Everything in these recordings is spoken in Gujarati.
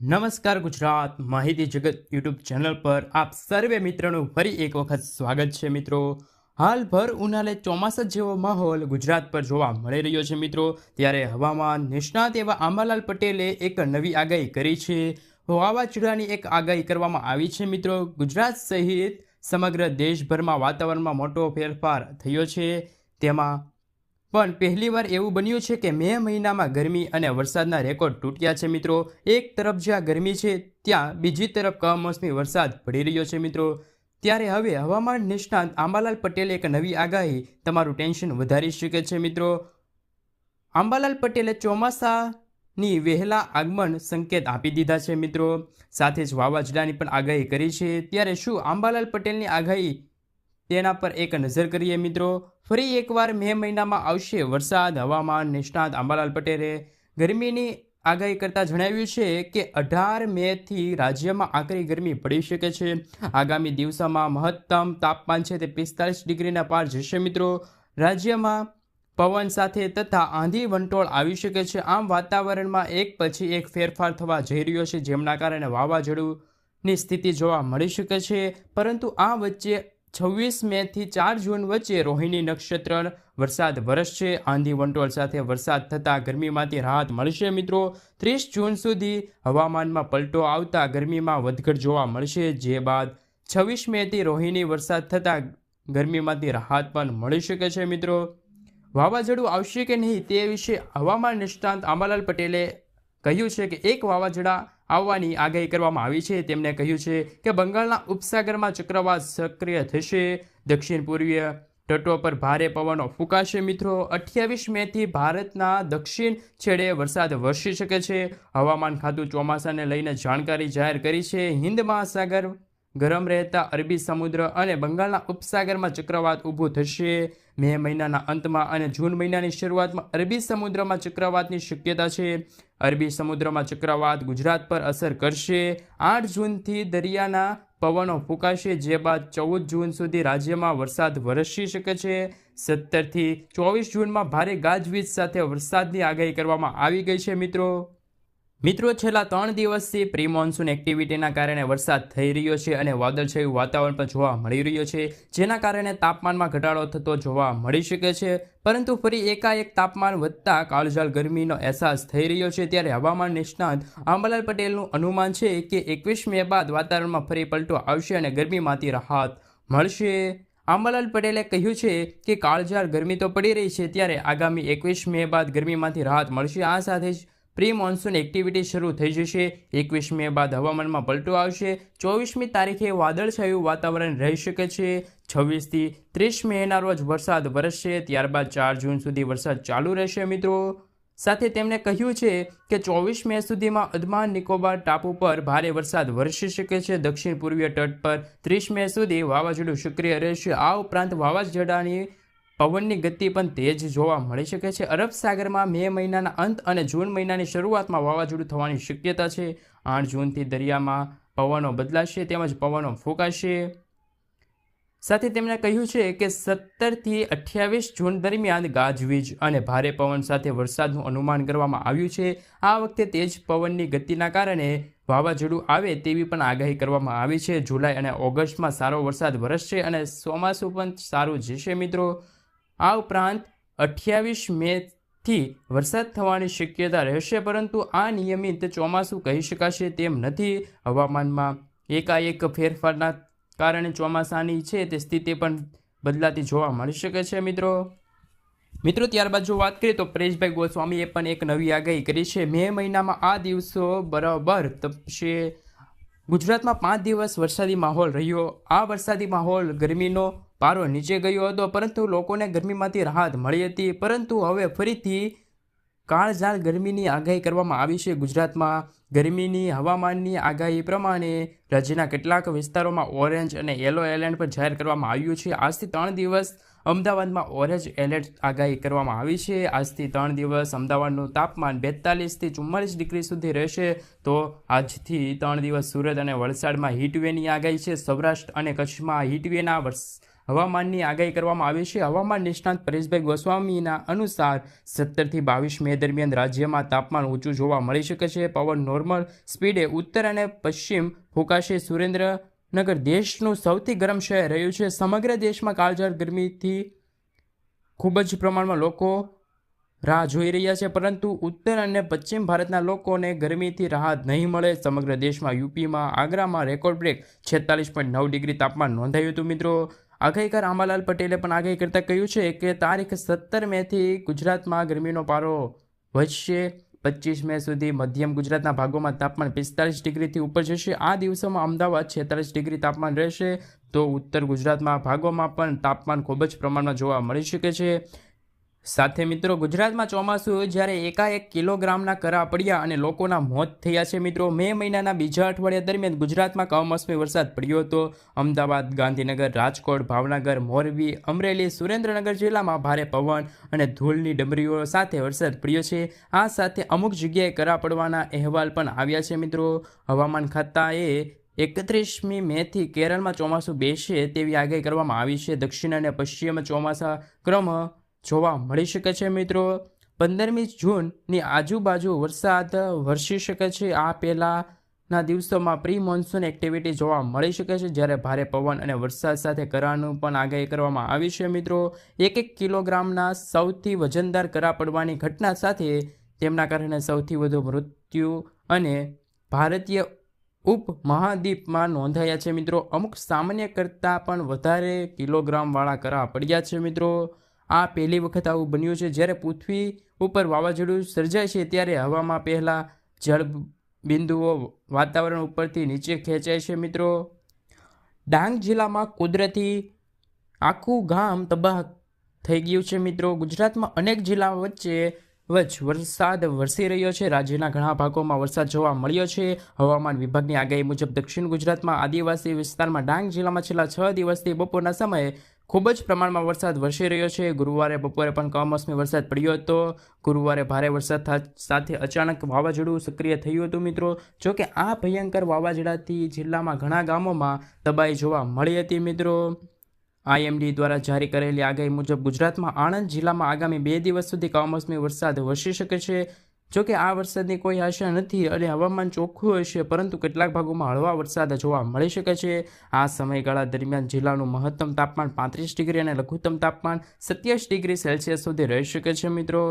નમસ્કાર ગુજરાત માહિતી જગત યુટ્યુબ ચેનલ પર આપ સર્વે મિત્રોનું ફરી એક વખત સ્વાગત છે મિત્રો. હાલ ભર ઉનાળે ચોમાસા જેવો માહોલ ગુજરાત પર જોવા મળી રહ્યો છે મિત્રો. ત્યારે હવામાન નિષ્ણાત એવા આંબાલાલ પટેલે એક નવી આગાહી કરી છે. વાવાઝોડાની એક આગાહી કરવામાં આવી છે મિત્રો. ગુજરાત સહિત સમગ્ર દેશભરમાં વાતાવરણમાં મોટો ફેરફાર થયો છે. તેમાં પણ પહેલીવાર એવું બન્યું છે કે મે મહિનામાં ગરમી અને વરસાદના રેકોર્ડ તૂટ્યા છે મિત્રો. એક તરફ જ્યાં ગરમી છે, ત્યાં બીજી તરફ કમોસમી વરસાદ પડી રહ્યો છે મિત્રો. ત્યારે હવે હવામાન નિષ્ણાંત આંબાલાલ પટેલે એક નવી આગાહી તમારું ટેન્શન વધારી શકે છે મિત્રો. આંબાલાલ પટેલે ચોમાસાની વહેલા આગમન સંકેત આપી દીધા છે મિત્રો. સાથે જ વાવાઝોડાની પણ આગાહી કરી છે. ત્યારે શું આંબાલાલ પટેલની આગાહી તેના પર એક નજર કરીએ મિત્રો. ફરી એકવાર મે મહિનામાં આવશે વરસાદ, હવામાન, નિષ્ણાત આંબાલાલ પટેલે ગરમીની આગાહી કરતાં જણાવ્યું છે કે અઢાર મેથી રાજ્યમાં આકરી ગરમી પડી શકે છે. આગામી દિવસોમાં મહત્તમ તાપમાન છે તે પિસ્તાલીસ ડિગ્રીના પાર જશે મિત્રો. રાજ્યમાં પવન સાથે તથા આંધી વંટોળ આવી શકે છે. આમ વાતાવરણમાં એક પછી એક ફેરફાર થવા જઈ રહ્યો છે, જેમના કારણે વાવાઝોડુંની સ્થિતિ જોવા મળી શકે છે. પરંતુ આ વચ્ચે છવ્વીસ મેથી ચાર જૂન વચ્ચે રોહિણી નક્ષત્ર, વરસાદ વરસશે આંધી વંટોળ સાથે વરસાદ થતાં ગરમીમાંથી રાહત મળશે મિત્રો. ત્રીસ જૂન સુધી હવામાનમાં પલટો આવતા ગરમીમાં વધઘટ જોવા મળશે. જે બાદ છવ્વીસ મેથી રોહિણી વરસાદ થતાં ગરમીમાંથી રાહત પણ મળી શકે છે મિત્રો. વાવાઝોડું આવશે કે નહીં તે વિશે હવામાન નિષ્ણાંત આંબાલાલ પટેલે કહ્યું છે કે એક વાવાઝોડા આવવાની આગાહી કરવામાં આવી છે. તેમણે કહ્યું છે કે બંગાળના ઉપસાગરમાં ચક્રવાત સક્રિય થશે. દક્ષિણ પૂર્વીય તટો પર ભારે પવનો ફૂંકાશે. મિત્રો, અઠ્યાવીસ મેથી ભારતના દક્ષિણ છેડે વરસાદ વરસી શકે છે. હવામાન ખાતું ચોમાસાને લઈને જાણકારી જાહેર કરી છે. હિન્દ મહાસાગર ગરમ રહેતા અરબી સમુદ્ર અને બંગાળના ઉપસાગરમાં ચક્રવાત ઊભું થશે. મે મહિનાના અંતમાં અને જૂન મહિનાની શરૂઆતમાં અરબી સમુદ્રમાં ચક્રવાતની શક્યતા છે. અરબી સમુદ્રમાં ચક્રવાત ગુજરાત પર અસર કરશે. આઠ જૂનથી દરિયાના પવનો ફૂંકાશે, જે બાદ ચૌદ જૂન સુધી રાજ્યમાં વરસાદ વરસી શકે છે. સત્તરથી ચોવીસ જૂનમાં ભારે ગાજવીજ સાથે વરસાદની આગાહી કરવામાં આવી ગઈ છે મિત્રો. મિત્રો, છેલ્લા ત્રણ દિવસથી પ્રી મોન્સૂન એક્ટિવિટીના કારણે વરસાદ થઈ રહ્યો છે અને વાદળછાયું વાતાવરણ પણ જોવા મળી રહ્યો છે, જેના કારણે તાપમાનમાં ઘટાડો થતો જોવા મળી શકે છે. પરંતુ ફરી એકાએક તાપમાન વધતા કાળઝાળ ગરમીનો અહેસાસ થઈ રહ્યો છે, ત્યારે હવામાન નિષ્ણાંત આંબાલાલ પટેલનું અનુમાન છે કે એકવીસ મે બાદ વાતાવરણમાં ફરી પલટો આવશે અને ગરમીમાંથી રાહત મળશે. આંબાલાલ પટેલે કહ્યું છે કે કાળઝાળ ગરમી તો પડી રહી છે, ત્યારે આગામી એકવીસ મે બાદ ગરમીમાંથી રાહત મળશે. આ સાથે જ પ્રી મોન્સૂન એક્ટિવિટી શરૂ થઈ જશે. એકવીસ મે બાદ હવામાનમાં પલટો આવશે. ચોવીસમી તારીખે વાદળછાયું વાતાવરણ રહી શકે છે. છવ્વીસથી ત્રીસ મેના રોજ વરસાદ વરસશે. ત્યારબાદ ચાર જૂન સુધી વરસાદ ચાલુ રહેશે મિત્રો. સાથે તેમણે કહ્યું છે કે ચોવીસ મે સુધીમાં અદમાન નિકોબાર ટાપુ પર ભારે વરસાદ વરસી શકે છે. દક્ષિણ પૂર્વીય તટ પર ત્રીસ મે સુધી વાવાઝોડું સક્રિય રહેશે. આ ઉપરાંત વાવાઝોડાની પવનની ગતિ પણ તેજ જોવા મળી શકે છે. અરબ સાગરમાં મે મહિનાના અંત અને જૂન મહિનાની શરૂઆતમાં વાવાઝોડું થવાની શક્યતા છે. આઠ જૂનથી દરિયામાં પવનો બદલાશે તેમજ પવનો ફૂંકાશે. સાથે તેમણે કહ્યું છે કે સત્તરથી અઠ્યાવીસ જૂન દરમિયાન ગાજવીજ અને ભારે પવન સાથે વરસાદનું અનુમાન કરવામાં આવ્યું છે. આ વખતે તેજ પવનની ગતિના કારણે વાવાઝોડું આવે તેવી પણ આગાહી કરવામાં આવી છે. જુલાઈ અને ઓગસ્ટમાં સારો વરસાદ વરસશે અને ચોમાસું પણ સારું જશે મિત્રો. આ ઉપરાંત અઠ્યાવીસ મેથી વરસાદ થવાની શક્યતા રહેશે, પરંતુ આ નિયમિત ચોમાસું કહી શકાશે તેમ નથી. હવામાનમાં એકાએક ફેરફારના કારણે ચોમાસાની છે તે સ્થિતિ પણ બદલાતી જોવા મળી શકે છે, મિત્રો. મિત્રો, ત્યારબાદ જો વાત કરીએ તો પરેશભાઈ ગોસ્વામીએ પણ એક નવી આગાહી કરી છે. મે મહિનામાં આ દિવસો બરાબર તપશે. ગુજરાતમાં પાંચ દિવસ વરસાદી માહોલ રહ્યો. આ વરસાદી માહોલ ગરમીનો પારો નીચે ગયો હતો, પરંતુ લોકોને ગરમીમાંથી રાહત મળી હતી. પરંતુ હવે ફરીથી કાળઝાળ ગરમીની આગાહી કરવામાં આવી છે. ગુજરાતમાં ગરમીની હવામાનની આગાહી પ્રમાણે રાજ્યના કેટલાક વિસ્તારોમાં ઓરેન્જ અને યલો એલર્ટ પણ જાહેર કરવામાં આવ્યું છે. આજથી ત્રણ દિવસ અમદાવાદમાં ઓરેન્જ એલર્ટ આગાહી કરવામાં આવી છે. આજથી ત્રણ દિવસ અમદાવાદનું તાપમાન બેતાલીસથી ચુમ્માલીસ ડિગ્રી સુધી રહેશે. તો આજથી ત્રણ દિવસ સુરત અને વલસાડમાં હીટવેની આગાહી છે. સૌરાષ્ટ્ર અને કચ્છમાં હીટવેના વર્ષ હવામાનની આગાહી કરવામાં આવી છે. હવામાન નિષ્ણાંત પરેશભાઈ ગોસ્વામીના અનુસાર સત્તરથી બાવીસ મે દરમિયાન રાજ્યમાં તાપમાન ઊંચું જોવા મળી શકે છે. પવન નોર્મલ સ્પીડે ઉત્તર અને પશ્ચિમ ફૂંકાશે. સુરેન્દ્રનગર દેશનું સૌથી ગરમ શહેર રહ્યું છે. સમગ્ર દેશમાં કાળઝાળ ગરમીથી ખૂબ જ પ્રમાણમાં લોકો રાહ જોઈ રહ્યા છે. પરંતુ ઉત્તર અને પશ્ચિમ ભારતના લોકોને ગરમીથી રાહત નહીં મળે. સમગ્ર દેશમાં યુપીમાં, આગ્રામાં રેકોર્ડ બ્રેક છેતાલીસ પોઈન્ટ નવ ડિગ્રી તાપમાન નોંધાયું હતું. મિત્રો આગાહીકાર આંબાલાલ પટેલે પણ આગાહી કરતાં કહ્યું છે કે તારીખ સત્તર મેથી ગુજરાતમાં ગરમીનો પારો વધશે. પચીસ મે સુધી મધ્યમ ગુજરાતના ભાગોમાં તાપમાન પિસ્તાલીસ ડિગ્રીથી ઉપર જશે. આ દિવસોમાં અમદાવાદ છેતાલીસ ડિગ્રી તાપમાન રહેશે. તો ઉત્તર ગુજરાતમાં ભાગોમાં પણ તાપમાન ખૂબ જ પ્રમાણમાં જોવા મળી શકે છે. સાથે મિત્રો, ગુજરાતમાં ચોમાસું જ્યારે એકાએક કિલોગ્રામના કરા પડ્યા અને લોકોના મોત થયા છે મિત્રો. મે મહિનાના બીજા અઠવાડિયા દરમિયાન ગુજરાતમાં કમોસમી વરસાદ પડ્યો હતો. અમદાવાદ, ગાંધીનગર, રાજકોટ, ભાવનગર, મોરબી, અમરેલી, સુરેન્દ્રનગર જિલ્લામાં ભારે પવન અને ધૂળની ડમરીઓ સાથે વરસાદ પડ્યો છે. આ સાથે અમુક જગ્યાએ કરા પડવાના અહેવાલ પણ આવ્યા છે મિત્રો. હવામાન ખાતાએ એકત્રીસમી મેથી કેરળમાં ચોમાસું બેસે તેવી આગાહી કરવામાં આવી છે. દક્ષિણ અને પશ્ચિમ ચોમાસા ક્રમ જોવા મળી શકે છે મિત્રો. પંદરમી જૂનની આજુબાજુ વરસાદ વરસી શકે છે. આ પહેલાંના દિવસોમાં પ્રી મોન્સૂન એક્ટિવિટી જોવા મળી શકે છે, જ્યારે ભારે પવન અને વરસાદ સાથે કરાનું પણ આગાહી કરવામાં આવી છે મિત્રો. એક એક કિલોગ્રામના સૌથી વજનદાર કરા પડવાની ઘટના સાથે તેમના કારણે સૌથી વધુ મૃત્યુ અને ભારતીય ઉપમહાદ્વીપમાં નોંધાયા છે મિત્રો. અમુક સામાન્ય કરતાં પણ વધારે કિલોગ્રામવાળા કરા પડ્યા છે મિત્રો. આ પહેલી વખત આવું બન્યું છે. જ્યારે પૃથ્વી ઉપર વાવાઝોડું સર્જાય છે, ત્યારે હવામાં પહેલાં જળ બિંદુઓ વાતાવરણ ઉપરથી નીચે ખેંચાય છે મિત્રો. ડાંગ જિલ્લામાં કુદરતી આખું ગામ તબાહ થઈ ગયું છે મિત્રો. ગુજરાતમાં અનેક જિલ્લાઓ વચ્ચે વચ્ચ વરસાદ વરસી રહ્યો છે. રાજ્યના ઘણા ભાગોમાં વરસાદ જોવા મળ્યો છે. હવામાન વિભાગની આગાહી મુજબ દક્ષિણ ગુજરાતમાં આદિવાસી વિસ્તારમાં ડાંગ જિલ્લામાં છેલ્લા છ દિવસથી બપોરના સમયે ખૂબ જ પ્રમાણમાં વરસાદ વરસી રહ્યો છે. ગુરુવારે બપોરે પણ કમોસમી વરસાદ પડ્યો હતો. ગુરુવારે ભારે વરસાદ સાથે અચાનક વાવાઝોડું સક્રિય થયું હતું મિત્રો. જો કે આ ભયંકર વાવાઝોડાથી જિલ્લામાં ઘણા ગામોમાં તબાહી જોવા મળી હતી મિત્રો. આઈએમડી દ્વારા જારી કરેલી આગાહી મુજબ ગુજરાતમાં આણંદ જિલ્લામાં આગામી બે દિવસ સુધી કમોસમી વરસાદ વરસી શકે છે. જોકે આ વરસાદની કોઈ આશા નથી અને હવામાન ચોખ્ખું હશે, પરંતુ કેટલાક ભાગોમાં હળવા વરસાદ જોવા મળી શકે છે. આ સમયગાળા દરમિયાન જિલ્લાનું મહત્તમ તાપમાન પાંત્રીસ ડિગ્રી અને લઘુત્તમ તાપમાન સત્યાવીસ ડિગ્રી સેલ્સિયસ સુધી રહી શકે છે મિત્રો.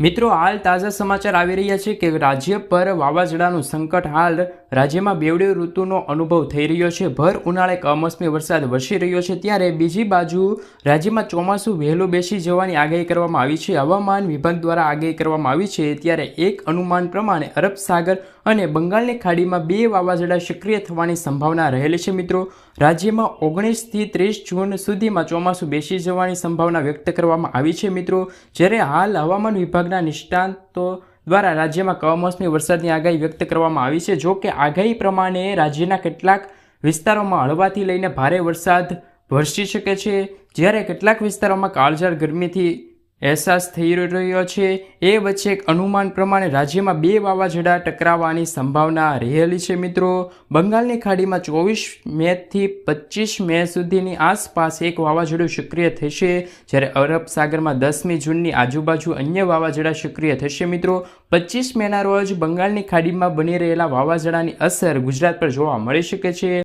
મિત્રો, હાલ તાજા સમાચાર આવી રહ્યા છે કે રાજ્ય પર વાવાઝોડાનું સંકટ હાલ રાજ્યમાં બેવડી ઋતુનો અનુભવ થઈ રહ્યો છે. ભર ઉનાળે કમોસમી વરસાદ વરસી રહ્યો છે ત્યારે બીજી બાજુ રાજ્યમાં ચોમાસું વહેલું બેસી જવાની આગાહી કરવામાં આવી છે. હવામાન વિભાગ દ્વારા આગાહી કરવામાં આવી છે. ત્યારે એક અનુમાન પ્રમાણે અરબ સાગર અને બંગાળની ખાડીમાં બે વાવાઝોડા સક્રિય થવાની સંભાવના રહેલી છે મિત્રો. રાજ્યમાં ઓગણીસથી ત્રીસ જૂન સુધીમાં ચોમાસું બેસી જવાની સંભાવના વ્યક્ત કરવામાં આવી છે મિત્રો. જ્યારે હાલ હવામાન વિભાગના નિષ્ણાંતો દ્વારા રાજ્યમાં કમોસમી વરસાદની આગાહી વ્યક્ત કરવામાં આવી છે. જો કે આગાહી પ્રમાણે રાજ્યના કેટલાક વિસ્તારોમાં હળવાથી લઈને ભારે વરસાદ વરસી શકે છે. જ્યારે કેટલાક વિસ્તારોમાં કાળઝાળ ગરમીથી અહેસાસ થઈ રહ્યો છે. એ વચ્ચે એક અનુમાન પ્રમાણે રાજ્યમાં બે વાવાઝોડા ટકરાવવાની સંભાવના રહેલી છે મિત્રો. બંગાળની ખાડીમાં ચોવીસ મેથી પચીસ મે સુધીની આસપાસ એક વાવાઝોડું સક્રિય થશે. જ્યારે અરબ સાગરમાં દસમી જૂનની આજુબાજુ અન્ય વાવાઝોડા સક્રિય થશે મિત્રો. પચીસ મેના રોજ બંગાળની ખાડીમાં બની રહેલા વાવાઝોડાની અસર ગુજરાત પર જોવા મળી શકે છે.